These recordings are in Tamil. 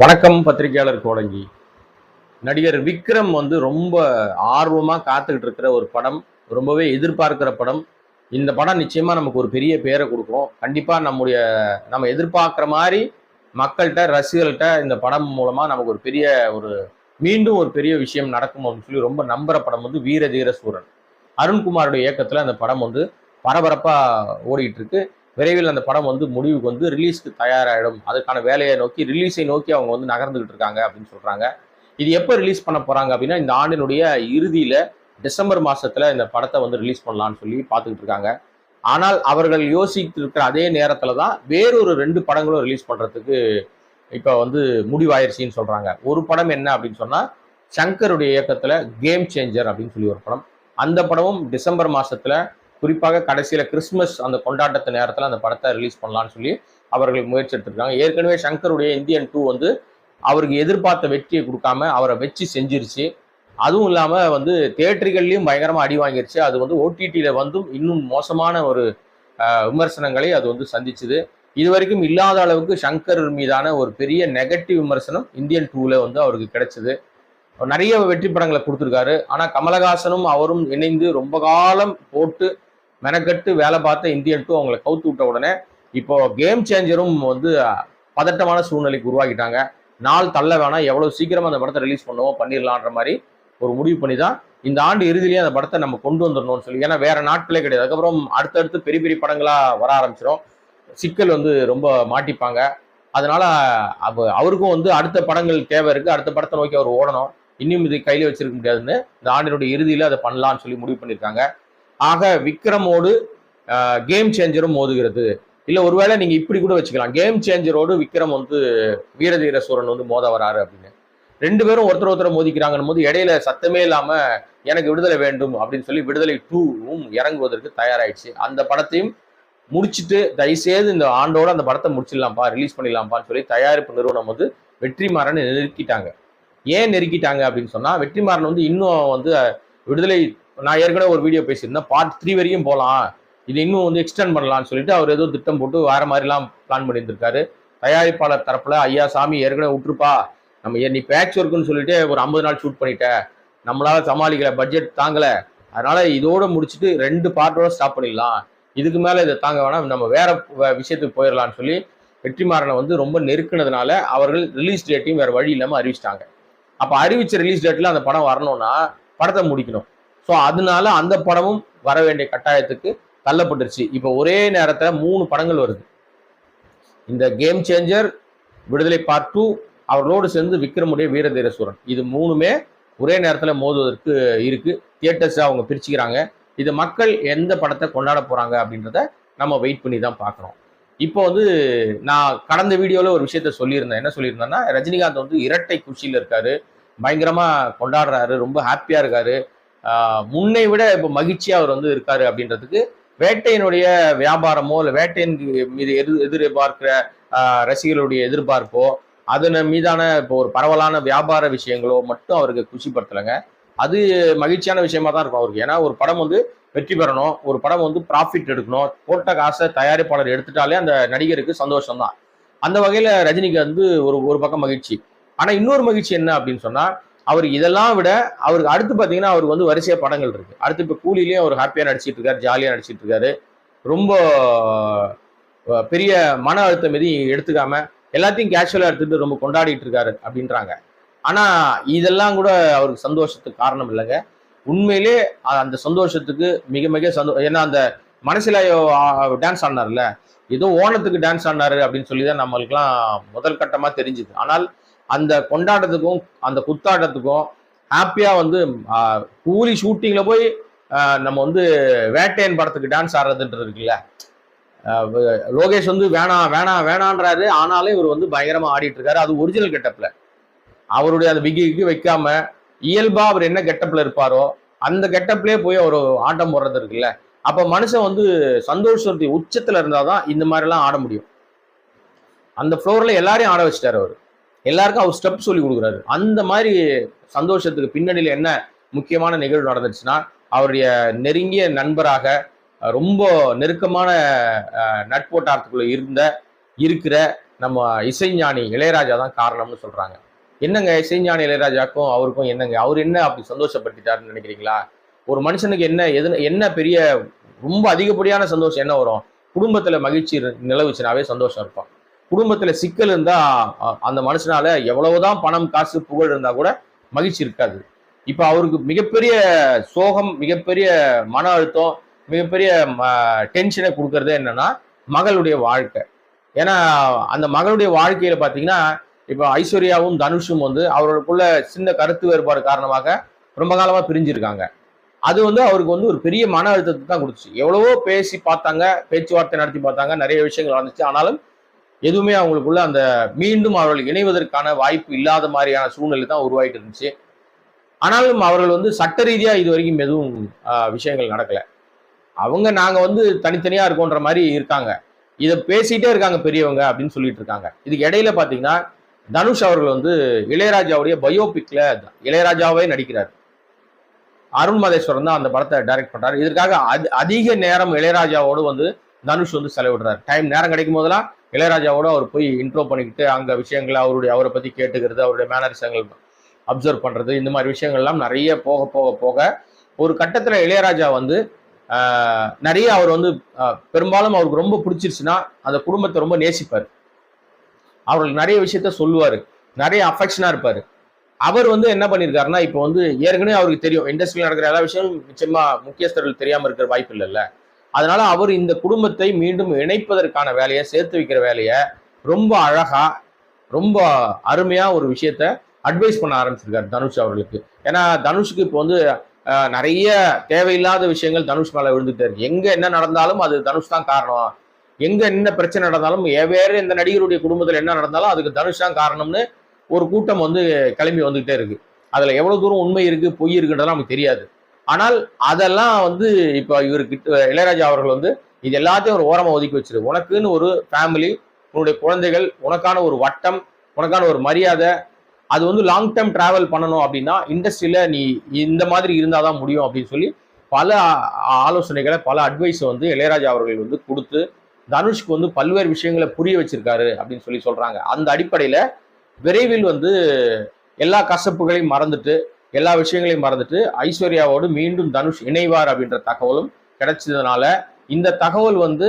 வணக்கம் பத்திரிகையாளர் கோடங்கி நடிகர் விக்ரம் வந்து ரொம்ப ஆர்வமாக காத்துக்கிட்டு இருக்கிற ஒரு படம் ரொம்பவே எதிர்பார்க்கிற படம். இந்த படம் நிச்சயமாக நமக்கு ஒரு பெரிய பேரை கொடுக்கும். கண்டிப்பாக நம்முடைய நம்ம எதிர்பார்க்குற மாதிரி மக்கள்கிட்ட ரசிகர்கள்ட்ட இந்த படம் மூலமாக நமக்கு ஒரு பெரிய ஒரு மீண்டும் ஒரு பெரிய விஷயம் நடக்கும் அப்படின்னு சொல்லி ரொம்ப நம்புற படம் வந்து வீர தீர சூரன். அருண்குமாருடைய இயக்கத்தில் அந்த படம் வந்து பரபரப்பாக ஓடிட்டு இருக்கு. விரைவில் அந்த படம் வந்து முடிவுக்கு வந்து ரிலீஸ்க்கு தயாராகிடும் அதுக்கான வேலையை நோக்கி ரிலீஸை நோக்கி அவங்க வந்து நகர்ந்துகிட்டு இருக்காங்க அப்படின்னு சொல்கிறாங்க இது எப்போ ரிலீஸ் பண்ண போகிறாங்க அப்படின்னா இந்த ஆண்டினுடைய இறுதியில் டிசம்பர் மாதத்தில் இந்த படத்தை வந்து ரிலீஸ் பண்ணலாம்னு சொல்லி பார்த்துக்கிட்டு இருக்காங்க. ஆனால் அவர்கள் யோசித்து இருக்கிற அதே நேரத்தில் தான் வேறொரு ரெண்டு படங்களும் ரிலீஸ் பண்ணுறதுக்கு இப்போ வந்து முடிவாயிருச்சின்னு சொல்கிறாங்க ஒரு படம் என்ன அப்படின்னு சொன்னால் சங்கருடைய இயக்கத்தில் கேம் சேஞ்சர் அப்படின்னு சொல்லி ஒரு படம். அந்த படமும் டிசம்பர் மாதத்தில் குறிப்பாக கடைசியில் கிறிஸ்மஸ் அந்த கொண்டாட்டத்து நேரத்தில் அந்த படத்தை ரிலீஸ் பண்ணலான்னு சொல்லி அவர்கள் முயற்சி எடுத்திருக்காங்க. ஏற்கனவே சங்கருடைய இந்தியன் டூ வந்து அவருக்கு எதிர்பார்த்த வெற்றியை கொடுக்காம அவரை வச்சு செஞ்சிருச்சு. அதுவும் இல்லாமல் வந்து தேட்டர்கள்லையும் பயங்கரமாக அடி வாங்கிருச்சு. அது வந்து ஓடிடியில் வந்தும் இன்னும் மோசமான ஒரு விமர்சனங்களை அது வந்து சந்திச்சுது. இது வரைக்கும் இல்லாத அளவுக்கு சங்கர் மீதான ஒரு பெரிய நெகட்டிவ் விமர்சனம் இந்தியன் டூவில் வந்து அவருக்கு கிடைச்சிது. நிறைய வெற்றி படங்களை கொடுத்துருக்காரு. ஆனால் கமலஹாசனும் அவரும் இணைந்து ரொம்ப காலம் போட்டு மெனக்கட்டு வேலை பார்த்த இந்தியன் டூ அவங்களை கவுத்து விட்ட உடனே இப்போ கேம் சேஞ்சரும் வந்து பதட்டமான சூழ்நிலைக்கு உருவாக்கிட்டாங்க. நாள் தள்ள வேணாம் எவ்வளோ சீக்கிரமாக அந்த படத்தை ரிலீஸ் பண்ணுவோம் பண்ணிடலான்ற மாதிரி ஒரு முடிவு பண்ணி தான் இந்த ஆண்டு இறுதியிலேயே அந்த படத்தை நம்ம கொண்டு வந்துடணும்னு சொல்லி ஏன்னா வேற நாட்களே கிடையாது. அதுக்கப்புறம் அடுத்தடுத்து பெரிய பெரிய படங்களாக வர ஆரம்பிச்சிடும் சிக்கல் வந்து ரொம்ப மாட்டிப்பாங்க. அதனால அவ அவருக்கும் வந்து அடுத்த படங்கள் தேவை இருக்குது அடுத்த படத்தை நோக்கி அவர் ஓடணும். இன்னும் இது கையில் வச்சிருக்க முடியாதுன்னு இந்த ஆண்டினுடைய இறுதியில் அதை பண்ணலாம்னு சொல்லி முடிவு பண்ணியிருக்காங்க. ஆக விக்ரமோடு கேம் சேஞ்சரும் மோதுகிறது. இல்லை ஒருவேளை நீங்கள் இப்படி கூட வச்சுக்கலாம். கேம் சேஞ்சரோடு விக்ரம் வந்து வீரதீர சூரன் வந்து மோத வராரு அப்படின்னு. ரெண்டு பேரும் ஒருத்தர் ஒருத்தர் மோதிக்கிறாங்கன்னு போது இடையில சத்தமே இல்லாமல் எனக்கு விடுதலை வேண்டும் அப்படின்னு சொல்லி விடுதலை டூவும் இறங்குவதற்கு தயாராயிடுச்சு. அந்த படத்தையும் முடிச்சுட்டு தயவுசெய்து இந்த ஆண்டோட அந்த படத்தை முடிச்சிடலாம்ப்பா ரிலீஸ் பண்ணிடலாம்ப்பான்னு சொல்லி தயாரிப்பு நிறுவனம் வந்து வெற்றிமாறனை நெருக்கிட்டாங்க. ஏன் நெருக்கிட்டாங்க அப்படின்னு சொன்னால் வெற்றிமாறன் வந்து இன்னும் வந்து விடுதலை நான் ஏற்கனவே ஒரு வீடியோ பேசியிருந்தேன். பார்ட் த்ரீ வரைக்கும் போகலாம் இது இன்னும் வந்து எக்ஸ்டெண்ட் பண்ணலாம்னு சொல்லிட்டு அவர் ஏதோ திட்டம் போட்டு வேற மாதிரிலாம் பிளான் பண்ணியிருந்திருக்காரு. தயாரிப்பாளர் தரப்புல ஐயா சாமி ஏற்கனவே விட்டுருப்பா. நம்ம நீ பேட்ச் ஒர்க்குன்னு சொல்லிட்டு ஒரு ஐம்பது நாள் ஷூட் பண்ணிட்ட. நம்மளால சமாளிக்கல பட்ஜெட் தாங்கல. அதனால இதோட முடிச்சுட்டு ரெண்டு பார்ட்டோட ஸ்டாப் பண்ணிடலாம். இதுக்கு மேல இதை தாங்க வேணாம். நம்ம வேற விஷயத்துக்கு போயிடலாம்னு சொல்லி வெற்றிமாறனை வந்து ரொம்ப நெருக்கினதுனால அவர்கள் ரிலீஸ் டேட்டையும் வேற வழி இல்லாமல் அறிவிச்சிட்டாங்க. அப்போ அறிவிச்ச ரிலீஸ் டேட்ல அந்த படம் வரணும்னா படத்தை முடிக்கணும். ஸோ அதனால அந்த படமும் வர வேண்டிய கட்டாயத்துக்கு தள்ளப்பட்டுருச்சு. இப்போ ஒரே நேரத்தில் மூணு படங்கள் வருது. இந்த game changer Viduthalai part two அவர்களோடு சேர்ந்து விக்ரமுடைய வீரதீர சூரன் இது மூணுமே ஒரே நேரத்தில் மோதுவதற்கு இருக்கு. தியேட்டர்ஸை அவங்க பிரிச்சுக்கிறாங்க. இது மக்கள் எந்த படத்தை கொண்டாட போகிறாங்க அப்படின்றத நம்ம வெயிட் பண்ணி தான் பார்க்குறோம். இப்போ வந்து நான் கடந்த வீடியோவில் ஒரு விஷயத்த சொல்லியிருந்தேன். என்ன சொல்லியிருந்தேன்னா ரஜினிகாந்த் வந்து இரட்டை குஷியில் இருக்காரு. பயங்கரமாக கொண்டாடுறாரு. ரொம்ப ஹாப்பியாக இருக்காரு. முன்னை விட இப்போ மகிழ்ச்சியாக அவர் வந்து இருக்காரு அப்படின்றதுக்கு வேட்டையினுடைய வியாபாரமோ இல்லை வேட்டையின் மீது எதிர் எதிர்பார்க்கிற ரசிகர்களுடைய எதிர்பார்ப்போ அதன் மீதான இப்போ ஒரு பரவலான வியாபார விஷயங்களோ மட்டும் அவருக்கு குஷிப்படுத்தலைங்க அது மகிழ்ச்சியான விஷயமா தான் இருக்கும் அவருக்கு. ஏன்னா ஒரு படம் வந்து வெற்றி பெறணும் ஒரு படம் வந்து ப்ராஃபிட் எடுக்கணும் போட்ட காசை தயாரிப்பாளர் எடுத்துட்டாலே அந்த நடிகருக்கு சந்தோஷம் தான் அந்த வகையில் ரஜினிக்கு வந்து ஒரு ஒரு பக்கம் மகிழ்ச்சி. ஆனால் இன்னொரு மகிழ்ச்சி என்ன அப்படின்னு சொன்னால் அவர் இதெல்லாம் விட அவருக்கு அடுத்து பார்த்தீங்கன்னா அவருக்கு வந்து வரிசையாக படங்கள் இருக்கு. அடுத்து இப்போ கூலிலையும் அவர் ஹாப்பியாக நடிச்சிட்டு இருக்காரு ஜாலியாக நடிச்சிட்டு இருக்காரு ரொம்ப பெரிய மன அழுத்தம் எதையும் எடுத்துக்காம எல்லாத்தையும் கேஷுவலாக எடுத்துட்டு ரொம்ப கொண்டாடிட்டு இருக்காரு அப்படின்றாங்க. ஆனால் இதெல்லாம் கூட அவருக்கு சந்தோஷத்துக்கு காரணம் இல்லைங்க. உண்மையிலே அந்த சந்தோஷத்துக்கு மிக மிக சந்தோ ஏன்னா அந்த மனசில் டான்ஸ் ஆடினார்ல ஏதோ ஓணத்துக்கு டான்ஸ் ஆடினாரு அப்படின்னு சொல்லி தான் நம்மளுக்குலாம் முதல் கட்டமாக தெரிஞ்சுது. ஆனால் அந்த கொண்டாட்டத்துக்கும் அந்த குத்தாட்டத்துக்கும் ஹாப்பியாக வந்து கூலி ஷூட்டிங்கில் போய் நம்ம வந்து வேட்டையன் படத்துக்கு டான்ஸ் ஆடுறதுன்றது இருக்குல்ல. லோகேஷ் வந்து வேணாம் வேணாம் வேணான்றாரு. ஆனாலும் இவர் வந்து பயங்கரமாக ஆடிட்டு இருக்காரு அது ஒரிஜினல் கெட்டப்பில் அவருடைய அந்த விகிக்கு வைக்காம இயல்பா அவர் என்ன கெட்டப்பில் இருப்பாரோ அந்த கெட்டப்லேயே போய் அவர் ஆட்டம் போடுறது இருக்குல்ல. அப்போ மனுஷன் வந்து சந்தோஷத்தை இருந்தால் தான் இந்த மாதிரிலாம் ஆட முடியும். அந்த ஃப்ளோரில் எல்லாரையும் ஆட வச்சிட்டார் அவர். எல்லாருக்கும் அவர் ஸ்டெப் சொல்லி கொடுக்குறாரு. அந்த மாதிரி சந்தோஷத்துக்கு பின்னணியில் என்ன முக்கியமான நிகழ்வு நடந்துச்சுன்னா அவருடைய நெருங்கிய நண்பராக ரொம்ப நெருக்கமான நட்போட்டாரத்துக்குள்ளே நட்போட்டாரத்துக்குள்ள இருந்த இருக்கிற நம்ம இசைஞானி இளையராஜா தான் காரணம்னு சொல்றாங்க. என்னங்க இசைஞானி இளையராஜாக்கும் அவருக்கும் என்னங்க? அவர் என்ன அப்படி சந்தோஷப்படுத்திட்டாருன்னு நினைக்கிறீங்களா? ஒரு மனுஷனுக்கு என்ன எது என்ன பெரிய ரொம்ப அதிகப்படியான சந்தோஷம் என்ன வரும்? குடும்பத்துல மகிழ்ச்சி நிலவுச்சுனாவே சந்தோஷம் இருப்பான். குடும்பத்துல சிக்கல் இருந்தா அந்த மனுஷனால எவ்வளவுதான் பணம் காசு புகழ் இருந்தா கூட மகிழ்ச்சி இருக்காது. இப்ப அவருக்கு மிகப்பெரிய சோகம் மிகப்பெரிய மன அழுத்தம் மிகப்பெரிய டென்ஷனை கொடுக்கறதே என்னன்னா மகளுடைய வாழ்க்கை. ஏன்னா அந்த மகளுடைய வாழ்க்கையில பாத்தீங்கன்னா இப்போ ஐஸ்வர்யாவும் தனுஷும் வந்து அவர்களுக்குள்ள சின்ன கருத்து வேறுபாடு காரணமாக ரொம்ப காலமா பிரிஞ்சிருக்காங்க. அது வந்து அவருக்கு வந்து ஒரு பெரிய மன அழுத்தத்தை தான் கொடுத்துச்சு. எவ்வளவோ பேசி பார்த்தாங்க பேச்சுவார்த்தை நடத்தி பார்த்தாங்க நிறைய விஷயங்கள் நடந்துச்சு. ஆனாலும் எதுவுமே அவங்களுக்குள்ள அந்த மீண்டும் அவர்கள் இணைவதற்கான வாய்ப்பு இல்லாத மாதிரியான சூழ்நிலை தான் உருவாயிட்டு இருந்துச்சு. ஆனாலும் அவர்கள் வந்து சட்ட ரீதியாக இது வரைக்கும் எதுவும் விஷயங்கள் நடக்கலை. அவங்க நாங்கள் வந்து தனித்தனியாக இருக்கோன்ற மாதிரி இருக்காங்க. இதை பேசிகிட்டே இருக்காங்க பெரியவங்க அப்படின்னு சொல்லிட்டு இருக்காங்க. இதுக்கு இடையில பார்த்தீங்கன்னா தனுஷ் அவர்கள் வந்து இளையராஜாவுடைய பயோபிக்ல இளையராஜாவே நடிக்கிறார். அருண் மதேஸ்வரன் தான் அந்த படத்தை டைரக்ட் பண்றாரு. இதற்காக அதி- அதிக நேரம் இளையராஜாவோடு வந்து தனுஷ் வந்து செலவிடுறாரு. டைம் நேரம் கிடைக்கும் போதெல்லாம் இளையராஜாவோட அவர் போய் இன்ட்ரோ பண்ணிக்கிட்டு அங்கே விஷயங்களை அவருடைய அவரை பற்றி கேட்டுக்கிறது அவருடைய மேனரிசங்கள் அப்சர்வ் பண்ணுறது இந்த மாதிரி விஷயங்கள்லாம் நிறைய போக போக போக ஒரு கட்டத்தில் இளையராஜா வந்து நிறைய அவர் வந்து பெரும்பாலும் அவருக்கு ரொம்ப பிடிச்சிருச்சுன்னா அந்த குடும்பத்தை ரொம்ப நேசிப்பார். அவர்களுக்கு நிறைய விஷயத்த சொல்லுவார். நிறைய அஃபெக்ஷனாக இருப்பார். அவர் வந்து என்ன பண்ணியிருக்காருன்னா இப்போ வந்து ஏற்கனவே அவருக்கு தெரியும் இண்டஸ்ட்ரியில் நடக்கிற எல்லா விஷயமும் நிச்சயமாக முக்கியஸ்தர்கள் தெரியாமல் இருக்கிற வாய்ப்பு இல்லைல்ல. அதனால அவர் இந்த குடும்பத்தை மீண்டும் இணைப்பதற்கான வேலையை சேர்த்து வைக்கிற வேலையை ரொம்ப அழகா ரொம்ப அருமையா ஒரு விஷயத்த அட்வைஸ் பண்ண ஆரம்பிச்சிருக்காரு தனுஷ் அவர்களுக்கு. ஏன்னா தனுஷுக்கு இப்போ வந்து நிறைய தேவையில்லாத விஷயங்கள் தனுஷ் மேலே விழுந்துட்டே இருக்கு. எங்க என்ன நடந்தாலும் அது தனுஷ் தான் காரணம். எங்க என்ன பிரச்சனை நடந்தாலும் எவ்வேறு இந்த நடிகருடைய குடும்பத்தில் என்ன நடந்தாலும் அதுக்கு தனுஷ் தான் காரணம்னு ஒரு கூட்டம் வந்து கிளம்பி வந்துகிட்டே இருக்கு. அதுல எவ்வளவு தூரம் உண்மை இருக்கு பொய் இருக்குன்றதெல்லாம் நமக்கு தெரியாது. ஆனால் அதெல்லாம் வந்து இப்போ இவருக்கு இளையராஜா அவர்கள் வந்து இது எல்லாத்தையும் ஒரு ஓரமாக ஒதுக்கி வச்சிரு. உனக்குன்னு ஒரு ஃபேமிலி உன்னுடைய குழந்தைகள் உனக்கான ஒரு வட்டம் உனக்கான ஒரு மரியாதை அது வந்து லாங் டேர்ம் டிராவல் பண்ணணும் அப்படின்னா இண்டஸ்ட்ரியில் நீ இந்த மாதிரி இருந்தால் தான் முடியும் அப்படின்னு சொல்லி பல ஆலோசனைகளை பல அட்வைஸை வந்து இளையராஜா அவர்கள் வந்து கொடுத்து தனுஷ்க்கு வந்து பல்வேறு விஷயங்களை புரிய வச்சிருக்காரு அப்படின்னு சொல்லி சொல்கிறாங்க அந்த அடிப்படையில் விரைவில் வந்து எல்லா கசப்புகளையும் மறந்துட்டு எல்லா விஷயங்களையும் மறந்துட்டு ஐஸ்வர்யாவோடு மீண்டும் தனுஷ் இணைவார் அப்படின்ற தகவலும் கிடைச்சதுனால இந்த தகவல் வந்து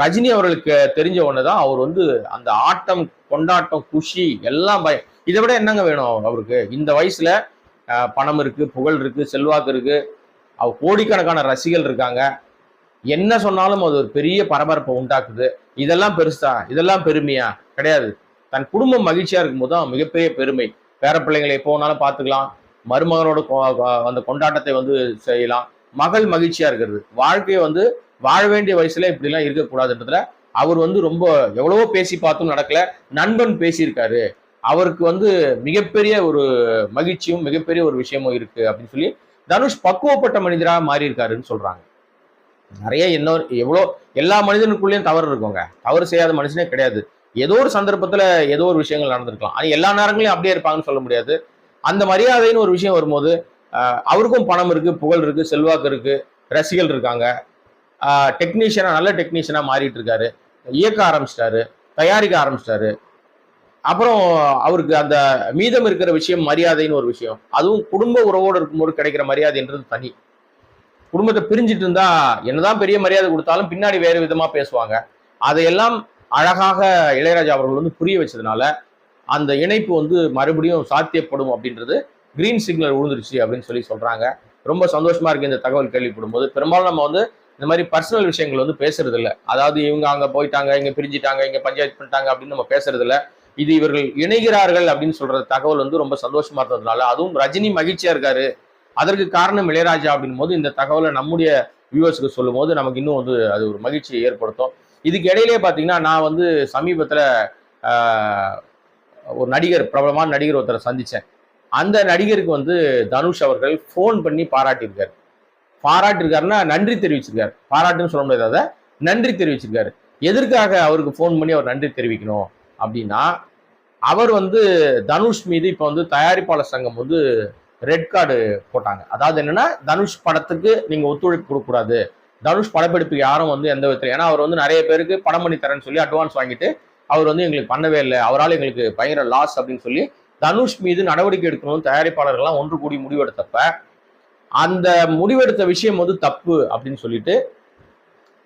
ரஜினி அவர்களுக்கு தெரிஞ்ச ஒன்று தான் அவர் வந்து அந்த ஆட்டம் கொண்டாட்டம் குஷி எல்லாம் பயம் இதை விட என்னங்க வேணும் அவருக்கு? இந்த வயசுல பணம் இருக்கு புகழ் இருக்கு செல்வாக்கு இருக்கு அவர் கோடிக்கணக்கான ரசிகர்கள் இருக்காங்க. என்ன சொன்னாலும் அது ஒரு பெரிய பரபரப்பை உண்டாக்குது. இதெல்லாம் பெருசா இதெல்லாம் பெருமையா? கிடையாது. தன் குடும்பம் மகிழ்ச்சியா இருக்கும்போது தான் மிகப்பெரிய பெருமை. பேர பிள்ளைங்களை எப்போ வேணாலும் பார்த்துக்கலாம். மருமகனோட கொ- அந்த கொண்டாட்டத்தை வந்து செய்யலாம். மகள் மகிழ்ச்சியா இருக்கிறது. வாழ்க்கையை வந்து வாழ வேண்டிய வயசுல இப்படிலாம் இருக்கக்கூடாதுன்றதுல அவர் வந்து ரொம்ப எவ்வளவோ பேசி பார்த்தும் நடக்கல. நண்பன் பேசியிருக்காரு. அவருக்கு வந்து மிகப்பெரிய ஒரு மகிழ்ச்சியும் மிகப்பெரிய ஒரு விஷயமும் இருக்கு அப்படின்னு சொல்லி தனுஷ் பக்குவப்பட்ட மனிதராக மாறி இருக்காருன்னு சொல்றாங்க. நிறைய என்ன எவ்வளோ எல்லா மனிதனுக்குள்ளேயும் தவறு இருக்குங்க. தவறு செய்யாத மனுஷனே கிடையாது. ஏதோ ஒரு சந்தர்ப்பத்தில் ஏதோ ஒரு விஷயங்கள் நடந்திருக்கலாம். அது எல்லா நேரங்களையும் அப்படியே இருப்பாங்கன்னு சொல்ல முடியாது. அந்த மரியாதைன்னு ஒரு விஷயம் வரும்போது அவருக்கும் பணம் இருக்குது புகழ் இருக்குது செல்வாக்கு இருக்குது ரசிகர்கள் இருக்காங்க. டெக்னீஷியனாக நல்ல டெக்னீஷியனாக மாறிட்டு இருக்காரு. இயக்க ஆரம்பிச்சிட்டாரு தயாரிக்க ஆரம்பிச்சிட்டாரு. அப்புறம் அவருக்கு அந்த மீதம் இருக்கிற விஷயம் மரியாதைன்னு ஒரு விஷயம். அதுவும் குடும்ப உறவோடு இருக்கும்போது கிடைக்கிற மரியாதைன்றது தனி. குடும்பத்தை பிரிஞ்சிட்டு இருந்தா என்னதான் பெரிய மரியாதை கொடுத்தாலும் பின்னாடி வேறு விதமா பேசுவாங்க. அதையெல்லாம் அழகாக இளையராஜா அவர்கள் வந்து புரிய வச்சதுனால அந்த இணைப்பு வந்து மறுபடியும் சாத்தியப்படும் அப்படின்றது கிரீன் சிக்னல் விழுந்துருச்சு அப்படின்னு சொல்லி சொல்கிறாங்க ரொம்ப சந்தோஷமாக இருக்குது இந்த தகவல் கேள்விப்படும் போது பெரும்பாலும் நம்ம வந்து இந்த மாதிரி பர்சனல் விஷயங்கள் வந்து பேசுறது இல்லை அதாவது இவங்க அங்கே போயிட்டாங்க இங்கே பிரிஞ்சிட்டாங்க இங்கே பஞ்சாயத்து பண்ணிட்டாங்க அப்படின்னு நம்ம பேசுறது இல்லை இது இவர்கள் இணைகிறார்கள் அப்படின்னு சொல்ற தகவல் வந்து ரொம்ப சந்தோஷமா இருந்ததுனால அதுவும் ரஜினி மகிழ்ச்சியா இருக்காரு. அதற்கு காரணம் இளையராஜா அப்படின் போது இந்த தகவலை நம்முடைய வியூவர்ஸுக்கு சொல்லும் போது நமக்கு இன்னும் வந்து அது ஒரு மகிழ்ச்சியை ஏற்படுத்தும். இதுக்கு இடையிலே பார்த்தீங்கன்னா நான் வந்து சமீபத்தில் ஒரு நடிகர் பிரபலமான நடிகர் ஒருத்தரை சந்தித்தேன் அந்த நடிகருக்கு வந்து தனுஷ் அவர்கள் ஃபோன் பண்ணி பாராட்டியிருக்காரு. பாராட்டியிருக்காருன்னா நன்றி தெரிவிச்சிருக்காரு. பாராட்டுன்னு சொல்ல முடியாது அதை. நன்றி தெரிவிச்சிருக்காரு. எதற்காக அவருக்கு ஃபோன் பண்ணி அவர் நன்றி தெரிவிக்கணும்? அப்படின்னா அவர் வந்து தனுஷ் மீது இப்போ வந்து தயாரிப்பாளர் சங்கம் வந்து ரெட் கார்டு போட்டாங்க. அதாவது என்னன்னா தனுஷ் படத்துக்கு நீங்கள் ஒத்துழைப்பு கொடுக்கக்கூடாது. தனுஷ் படப்பிடிப்புக்கு யாரும் வந்து எந்த விதத்தில் ஏன்னா அவர் வந்து நிறைய பேருக்கு படம் பண்ணி தரேன்னு சொல்லி அட்வான்ஸ் வாங்கிட்டு அவர் வந்து எங்களுக்கு பண்ணவே இல்லை. அவரால் எங்களுக்கு பயங்கர லாஸ் அப்படின்னு சொல்லி தனுஷ் மீது நடவடிக்கை எடுக்கணும்னு தயாரிப்பாளர்கள்லாம் ஒன்று கூடி முடிவெடுத்தப்ப அந்த முடிவெடுத்த விஷயம் வந்து தப்பு அப்படின்னு சொல்லிட்டு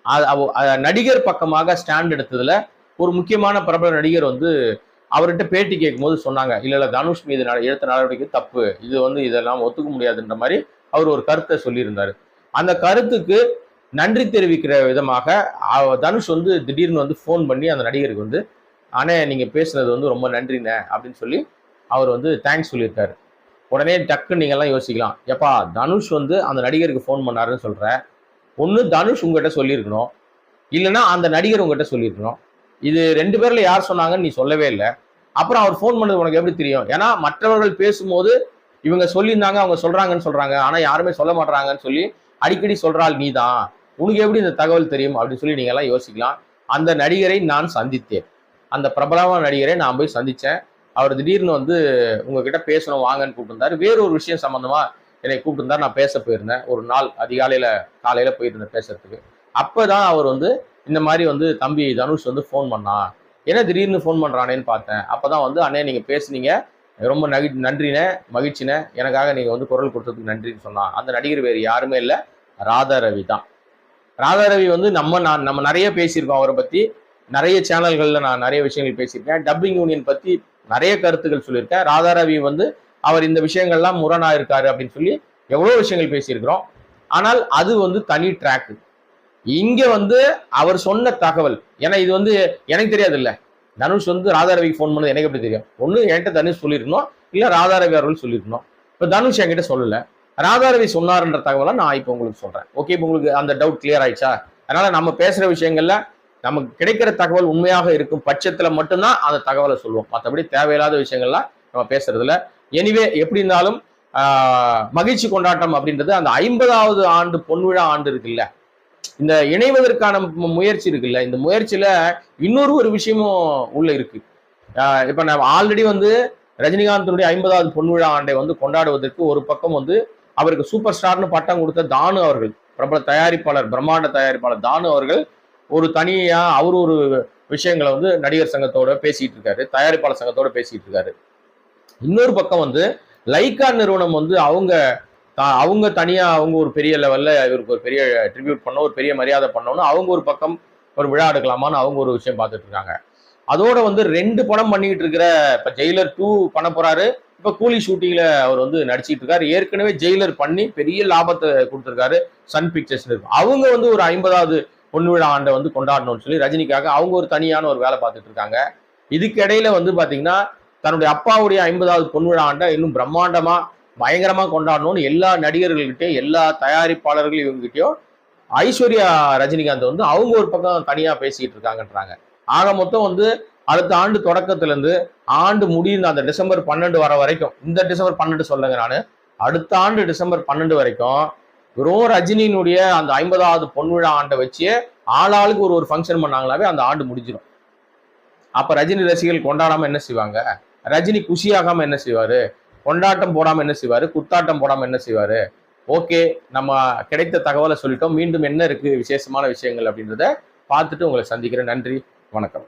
அவ- நடிகர் பக்கமாக ஸ்டாண்ட் எடுத்ததுல ஒரு முக்கியமான பிரபல நடிகர் வந்து அவர்கிட்ட பேட்டி கேட்கும்போது சொன்னாங்க இல்லை இல்லை தனுஷ் மீது எடுத்த நடவடிக்கை தப்பு. இது வந்து இதெல்லாம் ஒத்துக்க முடியாதுன்ற மாதிரி அவர் ஒரு கருத்தை சொல்லியிருந்தாரு. அந்த கருத்துக்கு நன்றி தெரிவிக்கிற விதமாக தனுஷ் வந்து திடீர்னு வந்து ஃபோன் பண்ணி அந்த நடிகருக்கு வந்து அண்ணே நீங்கள் பேசுனது வந்து ரொம்ப நன்றிண்ணே அப்படின்னு சொல்லி அவர் வந்து தேங்க்ஸ் சொல்லியிருக்காரு. உடனே டக்குன்னு நீங்கள்லாம் யோசிக்கலாம் எப்பா தனுஷ் வந்து அந்த நடிகருக்கு ஃபோன் பண்ணாருன்னு சொல்கிறேன் ஒன்று தனுஷ் உங்ககிட்ட சொல்லியிருக்கணும். இல்லைன்னா அந்த நடிகர் உங்ககிட்ட சொல்லியிருக்கணும். இது ரெண்டு பேரில் யார் சொன்னாங்கன்னு நீ சொல்லவே இல்லை. அப்புறம் அவர் ஃபோன் பண்ணது உனக்கு எப்படி தெரியும்? ஏன்னா மற்றவர்கள் பேசும்போது இவங்க சொல்லியிருந்தாங்க அவங்க சொல்கிறாங்கன்னு சொல்கிறாங்க ஆனால் யாருமே சொல்ல மாட்றாங்கன்னு சொல்லி அடிக்கடி சொல்கிறாள் நீ தான் உனக்கு எப்படி இந்த தகவல் தெரியும் அப்படின்னு சொல்லி நீங்க எல்லாம் யோசிக்கலாம். அந்த நடிகரை நான் சந்தித்தேன். அந்த பிரபலமான நடிகரை நான் போய் சந்திச்சேன். அவர் திடீர்னு வந்து உங்ககிட்ட பேசணும் வாங்கன்னு கூப்பிட்டுருந்தாரு. வேற ஒரு விஷயம் சம்பந்தமா என்னை கூப்பிட்டுருந்தார். நான் பேச போயிருந்தேன். ஒரு நாள் அதிகாலையில காலையில போயிருந்தேன் பேசுறதுக்கு. அப்பதான் அவர் வந்து இந்த மாதிரி வந்து தம்பி தனுஷ் வந்து ஃபோன் பண்ணான் என்ன திடீர்னு ஃபோன் பண்றானேன்னு பார்த்தேன். அப்பதான் வந்து அண்ணே நீங்க பேசுனீங்க. ரொம்ப நகி நன்றினே மகிழ்ச்சிண்ணே. எனக்காக நீங்க வந்து குரல் கொடுத்ததுக்கு நன்றின்னு சொன்னான். அந்த நடிகர் வேறு யாருமே இல்லை. ராதா ரவி தான். ராதா ரவி வந்து நம்ம நான் நம்ம நிறைய பேசியிருக்கோம் அவரை பத்தி. நிறைய சேனல்களில் நான் நிறைய விஷயங்கள் பேசியிருக்கேன். டப்பிங் யூனியன் பத்தி நிறைய கருத்துக்கள் சொல்லியிருக்கேன். ராதா ரவி வந்து அவர் இந்த விஷயங்கள்லாம் முரணா இருக்காரு அப்படின்னு சொல்லி எவ்வளோ விஷயங்கள் பேசியிருக்கிறோம். ஆனால் அது வந்து தனி ட்ராக்கு இங்கே வந்து அவர் சொன்ன தகவல் ஏன்னா இது வந்து எனக்கு தெரியாது இல்லை தனுஷ் வந்து ராதாரவிக்கு ஃபோன் பண்ணது எனக்கு எப்படி தெரியும்? ஒன்று என்கிட்ட தனுஷ் சொல்லியிருக்கணும் இல்லை ராதாரவி அவர்கள் சொல்லியிருக்கணும். இப்போ தனுஷ் என்கிட்ட சொல்லலை. ராதாரவி சொன்னார்ன்ற தகவலை நான் இப்போ உங்களுக்கு சொல்கிறேன் ஓகே இப்போ உங்களுக்கு அந்த டவுட் கிளியர் ஆயிடுச்சா? அதனால் நம்ம பேசுகிற விஷயங்களில் நமக்கு கிடைக்கிற தகவல் உண்மையாக இருக்கும் பட்சத்தில் மட்டும்தான் அந்த தகவலை சொல்லுவோம். மற்றபடி தேவையில்லாத விஷயங்கள்லாம் நம்ம பேசுறதுல எனிவே எப்படி இருந்தாலும் மகிழ்ச்சி கொண்டாட்டம் அப்படின்றது அந்த ஐம்பதாவது ஆண்டு பொன்விழா ஆண்டு இருக்குல்ல. இந்த இணைவதற்கான முயற்சி இருக்குல்ல. இந்த முயற்சியில இன்னொரு ஒரு விஷயமும் உள்ள இருக்கு. இப்போ இப்ப நான் ஆல்ரெடி வந்து ரஜினிகாந்தனுடைய ஐம்பதாவது பொன்விழா ஆண்டை வந்து கொண்டாடுவதற்கு ஒரு பக்கம் வந்து அவருக்கு சூப்பர் ஸ்டார்னு பட்டம் கொடுத்த தானு அவர்கள் பிரபல தயாரிப்பாளர் பிரம்மாண்ட தயாரிப்பாளர் தானு அவர்கள் ஒரு தனியா அவர் ஒரு விஷயங்களை வந்து நடிகர் சங்கத்தோட பேசிட்டு இருக்காரு தயாரிப்பாளர் சங்கத்தோட பேசிட்டு இருக்காரு. இன்னொரு பக்கம் வந்து லைக்கா நிறுவனம் வந்து அவங்க தா- அவங்க தனியா அவங்க ஒரு பெரிய லெவல்ல இவருக்கு ஒரு பெரிய ட்ரிபியூட் பண்ண ஒரு பெரிய மரியாதை பண்ணோம்னு அவங்க ஒரு பக்கம் ஒரு விழா எடுக்கலாமான்னு அவங்க ஒரு விஷயம் பார்த்துட்டு இருக்காங்க. அதோட வந்து ரெண்டு படம் பண்ணிக்கிட்டு இருக்கிற இப்ப ஜெயிலர் டூ பண்ண போறாரு. இப்ப கூலி ஷூட்டிங்ல அவர் வந்து நடிச்சிட்டு இருக்காரு. ஏற்கனவே ஜெயிலர் பண்ணி பெரிய லாபத்தை கொடுத்துருக்காரு சன் பிக்சர்ஸ் அவங்க வந்து ஒரு ஐம்பதாவது பொண்ணு விழா ஆண்டை வந்து கொண்டாடணும்னு சொல்லி ரஜினிக்காக அவங்க ஒரு தனியான ஒரு வேலை பார்த்துட்டு இருக்காங்க. இதுக்கிடையில வந்து பாத்தீங்கன்னா தன்னுடைய அப்பாவுடைய ஐம்பதாவது பொன் விழா ஆண்டை இன்னும் பிரம்மாண்டமா பயங்கரமா கொண்டாடணும்னு எல்லா நடிகர்கள்கிட்டயும் எல்லா தயாரிப்பாளர்கள் இவங்ககிட்டயும் ஐஸ்வர்யா ரஜினிகாந்த் வந்து அவங்க ஒரு பக்கம் தனியா பேசிக்கிட்டு இருக்காங்கன்றாங்க. ஆக மொத்தம் வந்து அடுத்த ஆண்டு தொடக்கத்துலேருந்து ஆண்டு முடியும் அந்த டிசம்பர் பன்னெண்டு வர வரைக்கும். இந்த டிசம்பர் பன்னெண்டு சொல்லுங்க நான். அடுத்த ஆண்டு டிசம்பர் பன்னெண்டு வரைக்கும் வெறும் ரஜினியினுடைய அந்த ஐம்பதாவது பொன்விழா ஆண்டை வச்சு ஆளாளுக்கு ஒரு ஒரு ஃபங்க்ஷன் பண்ணாங்களாவே அந்த ஆண்டு முடிஞ்சிடும். அப்போ ரஜினி ரசிகர்கள் கொண்டாடாமல் என்ன செய்வாங்க? ரஜினி குஷியாகாமல் என்ன செய்வாரு? கொண்டாட்டம் போடாமல் என்ன செய்வார்? குத்தாட்டம் போடாமல் என்ன செய்வாரு? ஓகே நம்ம கிடைத்த தகவலை சொல்லிட்டோம். மீண்டும் என்ன இருக்குது விசேஷமான விஷயங்கள் அப்படின்றத பார்த்துட்டு உங்களை சந்திக்கிறேன். நன்றி வணக்கம்.